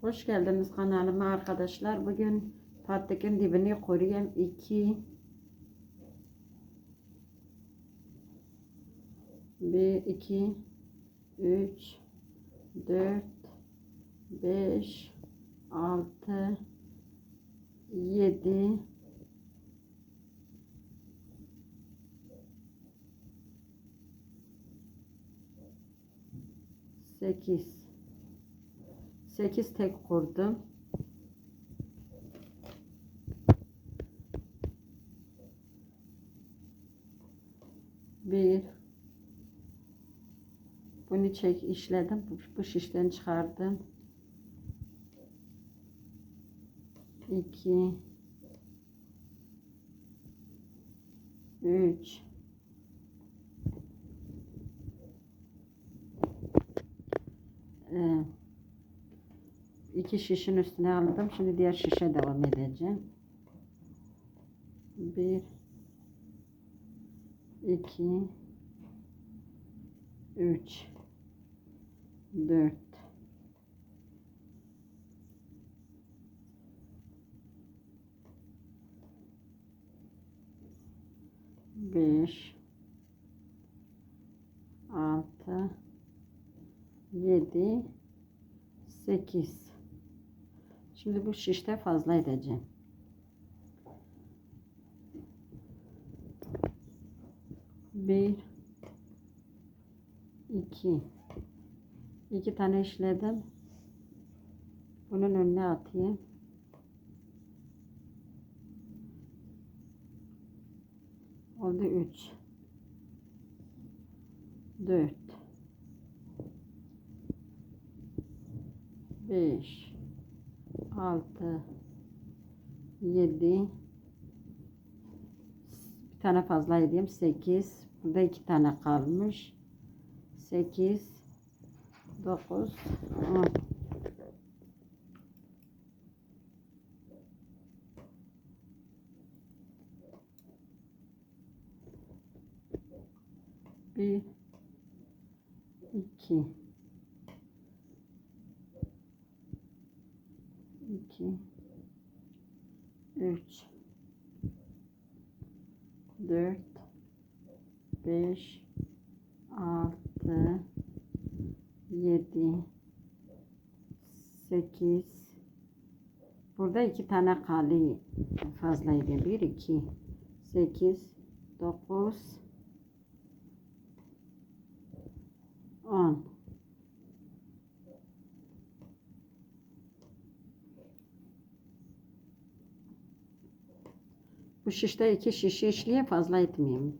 Hoş geldiniz kanalıma arkadaşlar. Bugün patlıkın dibini koruyayım. 2 1 2 3 4 5 6 7 8 8 tek kurdum. Bir bunu çek işledim. Bu, şişten çıkardım. İki üç Ee, iki şişin üstüne aldım. Şimdi diğer şişe devam edeceğim. Bir, iki, üç, dört, beş, altı, yedi, 8 Şimdi bu şişte fazla edeceğim. Bir, iki, iki tane işledim. Bunun önüne atayım. Oldu üç, dört, 5 6 7 bir tane fazla edeyim 8 burada iki tane kalmış. 8 9 10 bir. İki 2 3 4 5 6 7 8 Burada iki tane kali fazlaydı. 1 2 8 9 10 Bu şişte iki şişe işliye fazla etmeyeyim.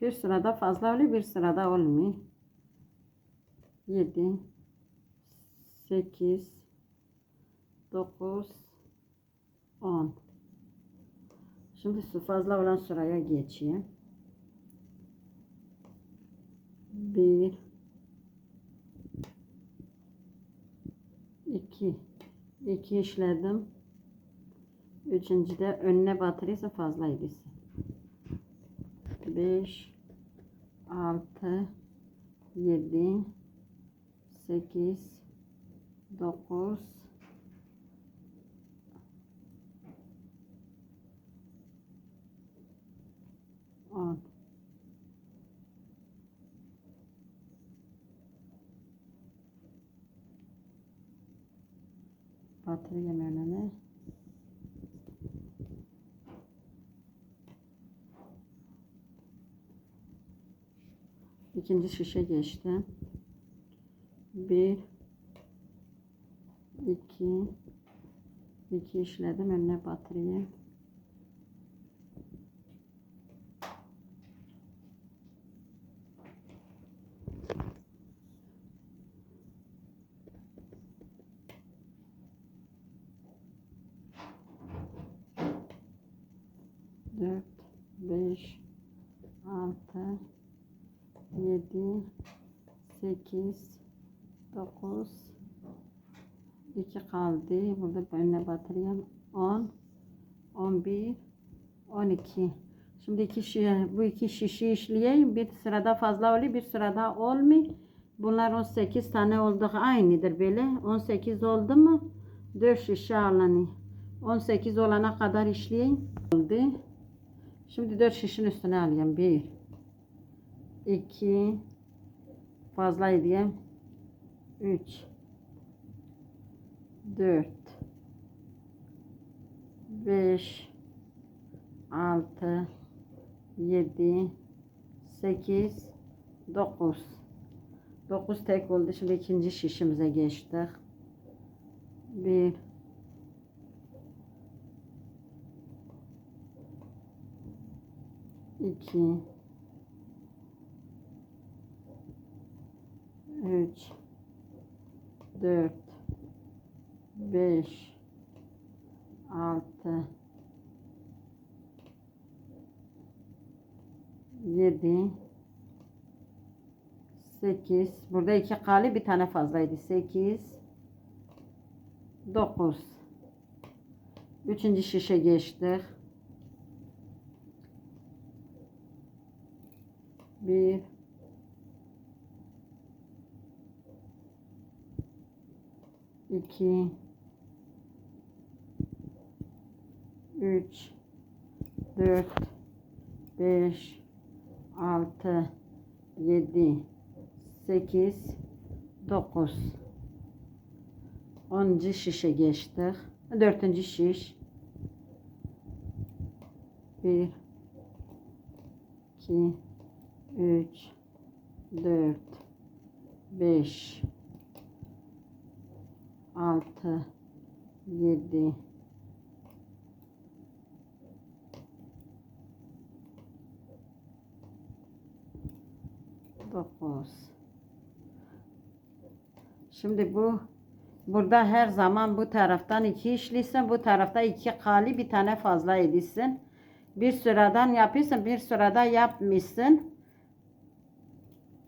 Bir sırada fazla oluyor, bir sırada olmuyor. 7 8 9 10 Şimdi su fazla olan sıraya geçeyim. 1 2 2 işledim. Üçüncüde önüne batırırsa fazla edilsin. 5 6 7 8 9 10 Batırayım önüne. ikinci şişe geçtim. Bir, iki, iki işledim önüne batırayım. Dört, beş, altı, 7 8 9 2 kaldı. Burada önüne batırayım. 10 11 12 Şimdi iki şişe, bu iki şişi işleyeyim. Bir sırada fazla oluyor, bir sırada olmuyor. Bunlar 18 tane oldu. Aynıdır böyle. 18 oldu mu? 4 şişe alınıyor. 18 olana kadar işleyeyim. Oldu. Şimdi 4 şişin üstüne alayım. 1 2 fazla diyeyim. 3 4 5 6 7 8 9 9 tek oldu. Şimdi ikinci şişimize geçtik. 1 2 3 4 5 6 7 8 burada iki kali bir tane fazlaydı. 8 9 üçüncü şişe geçtik. 1 2 3 4 5 6 7 8 9 10. şişe geçtik. 4. şiş. 1 2 3 4 5 6 7 9 Şimdi bu burada her zaman bu taraftan iki işlisin bu tarafta iki kali bir tane fazla edilsin bir sıradan yapıyorsun bir sırada yapmışsın.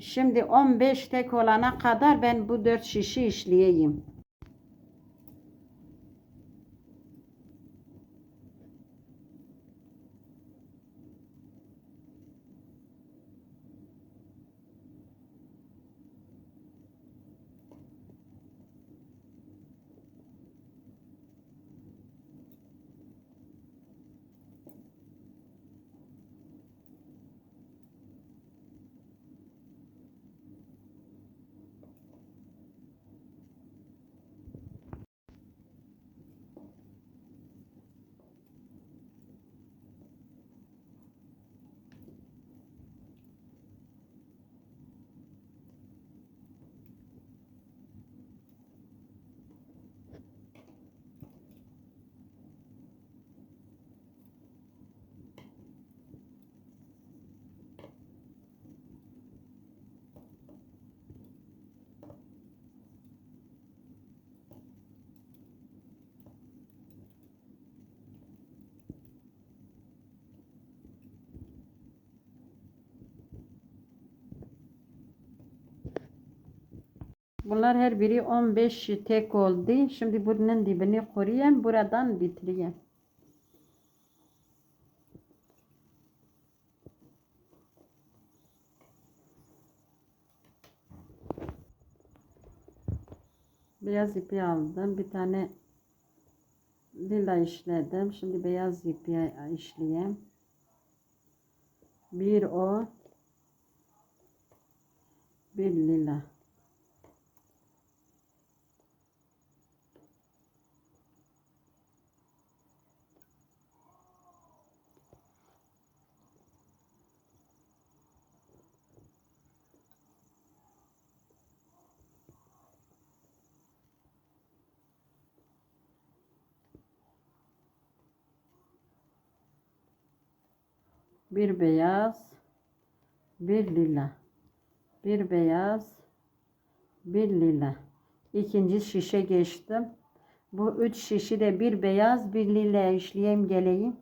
Şimdi 15 tek olana kadar ben bu 4 şişi işleyeyim Bunlar her biri 15 tek oldu. Şimdi bunun dibini koruyayım. Buradan bitireyim. Beyaz ipi aldım. Bir tane lila işledim. Şimdi beyaz ipi işleyeyim. Bir o. Bir lila. Bir beyaz, bir lila, bir beyaz, bir lila. İkinci şişe geçtim. Bu üç şişi de bir beyaz, bir lila işleyeyim geleyim.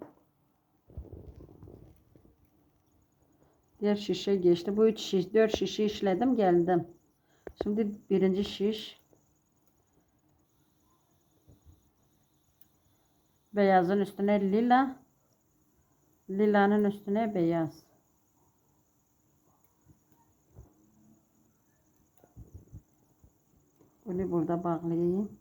Diğer şişe geçti. Bu üç şiş, dört şişi işledim geldim. Şimdi birinci şiş. Beyazın üstüne lila. Lilanın üstüne beyaz. Bunu burada bağlayayım.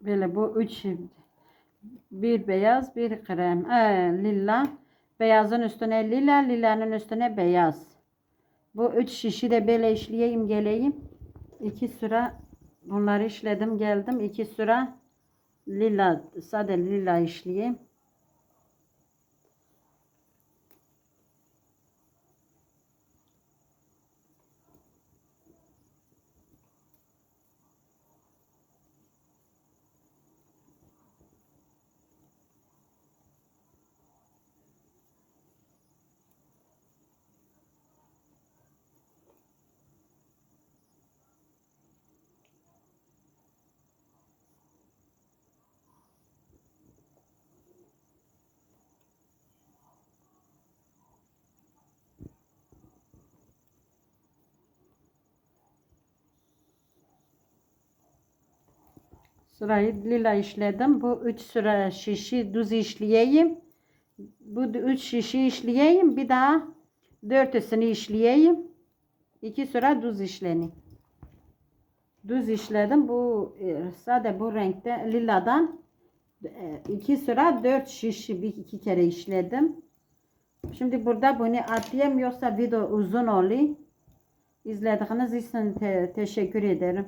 Böyle bu üç bir beyaz bir krem. Ee, lila. Beyazın üstüne lila lilanın üstüne beyaz. Bu üç şişi de böyle işleyeyim geleyim. İki sıra bunları işledim geldim. İki sıra lila sade lila işleyeyim Sırayı lila işledim. Bu üç sıra şişi düz işleyeyim. Bu üç şişi işleyeyim. Bir daha dörtüsünü işleyeyim. İki sıra düz işleni. Düz işledim. Bu e, sade bu renkte liladan e, iki sıra dört şişi bir iki kere işledim. Şimdi burada bunu atayım yoksa video uzun oluyor. İzlediğiniz için te- teşekkür ederim.